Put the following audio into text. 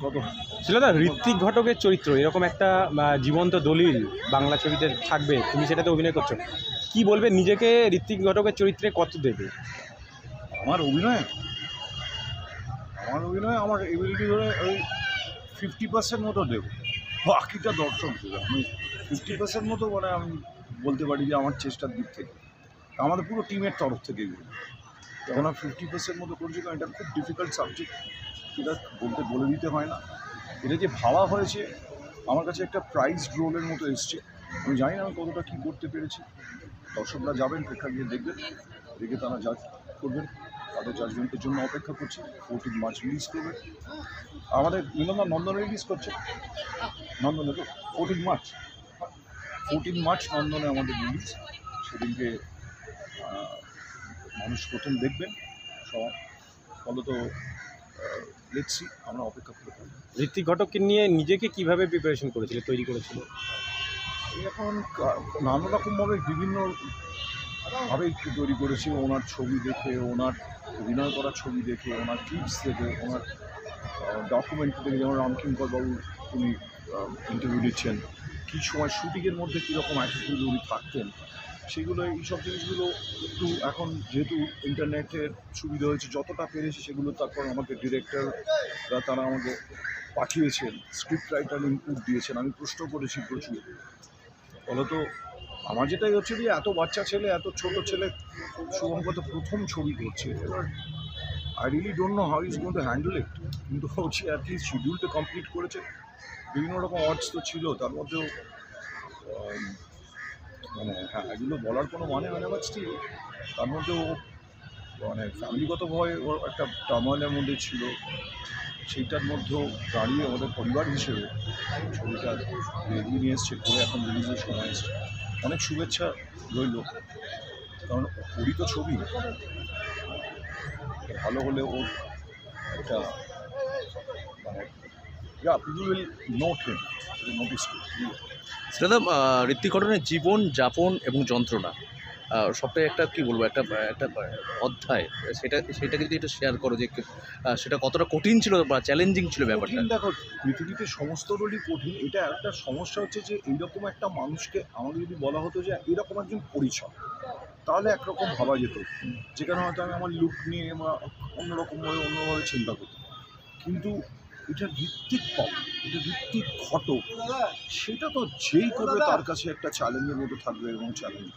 কত? ছিল না, ঋত্বিক ঘটকের চরিত্র, এরকম একটা জীবন্ত দলিল বাংলা ছবিতে থাকবে, তুমি সেটাতে অভিনয় করছ। কি বলবে নিজেকে ঋত্বিক ঘটকের চরিত্রে কত দেবে? আমার অভিনয়? আমার অভিনয়, আমার এবিলিটি ধরে ওই ফিফটি পার্সেন্ট মতো দেবো। বাকিটা দর্শক দেবে। আমি ফিফটি পার্সেন্ট মতো মানে আমি বলতে পারি যে আমার চেষ্টার দিক থেকে। আমাদের পুরো টিমের তরফ থেকে আমি ফিফটি পার্সেন্ট মতো করছি, কারণ এটা খুব ডিফিকাল্ট সাবজেক্ট এটা বলতে, বলে দিতে হয় না। এটা যে ভাবা হয়েছে, আমার কাছে একটা প্রাইজ রোলের মতো এসছে। আমি জানি না আমি কতটা কী করতে পেরেছি। দর্শকরা যাবেন, প্রেক্ষাগৃহে দেখবেন। দেখে তারা জাজ করবেন। তাদের জাজমেন্টের জন্য অপেক্ষা করছি। ফোরটিন মার্চ রিলিজ করবে আমাদের মিলনদা নন্দনে রিলিজ করছে। নন্দনে তো ফোরটিন মার্চ ফোরটিন মার্চ নন্দনে আমাদের রিলিজ সেদিনকে মানুষ প্রথম দেখবেন সবাই ফলত দেখছি আমরা অপেক্ষা করে থাকি। ঋত্বিক ঘটককে নিয়ে নিজেকে কীভাবে প্রিপারেশন করেছিল তৈরি করেছিল? এখন নানা রকমভাবে বিভিন্ন ভাবে একটু তৈরি করেছি। ওনার ছবি দেখে ওনার অভিনয় করা ছবি দেখে ওনার টিপস দেখে ওনার ডকুমেন্ট দেখে যেমন রামকিঙ্কর বাবু উনি ইন্টারভিউ দিচ্ছেন। কী সময় শুটিংয়ের মধ্যে কীরকম অ্যাটিটিউড উনি থাকতেন সেগুলো এইসব জিনিসগুলো একটু এখন যেহেতু ইন্টারনেটের সুবিধা হয়েছে যতটা পেরেছি সেগুলো তারপর আমাকে ডিরেক্টররা তারা আমাকে পাঠিয়েছেন স্ক্রিপ্ট রাইটার ইনপুট দিয়েছেন। আমি প্রশ্ন করেছি প্রচুর। ফলত আমার যেটাই হচ্ছে যে এত বাচ্চা ছেলে এত ছোট ছেলে শুভঙ্কর তো প্রথম ছবি করছে। এবার I really don't know how is going to handle it কিন্তু হচ্ছে অ্যাটলিস্ট শিডিউলটা কমপ্লিট করেছে। বিভিন্ন রকম অর্ডস তো ছিল তার মধ্যেও আম, মানে হ্যাঁ এগুলো বলার কোনো মানে হয় না বাট স্টিল তার মধ্যে ও মানে ফ্যামিলিগতভাবে ওর একটা টার্ময়েলের মধ্যে ছিল। সেইটার মধ্যেও দাঁড়িয়ে আমাদের পরিবার হিসেবে ছবিটা এগিয়ে নিয়ে এসছে, করে এখন রিলিজের সময় এসছে। অনেক শুভেচ্ছা রইল। কারণ ওরই তো ছবি। ভালো হলে ওর একটা yeah people will note him notice সেটা তো আহ, ঋত্বিক ঘটনের জীবন যাপন এবং যন্ত্রণা সবটাই একটা কি বলব একটা একটা অধ্যায়। সেটা সেটাকে যদি একটু শেয়ার করো যে সেটা কতটা কঠিন ছিল বা চ্যালেঞ্জিং ছিল ব্যাপারটা। দেখো পৃথিবীতে সমস্ত রোলই কঠিন। এটা একটা সমস্যা হচ্ছে যে এইরকম একটা মানুষকে আমাকে যদি বলা হতো যে এরকম একজন পরিচয় তাহলে একরকম ভাবা যেত। যেখানে হয়তো আমি আমার লুক নিয়ে বা অন্যরকমভাবে অন্যভাবে চিন্তা করতাম। কিন্তু এটা ভিত্তিক পপ, এটা ভিত্তিক ঘটক। সেটা তো যেই করবে তার কাছে একটা চ্যালেঞ্জের মতো থাকবে এবং চ্যালেঞ্জ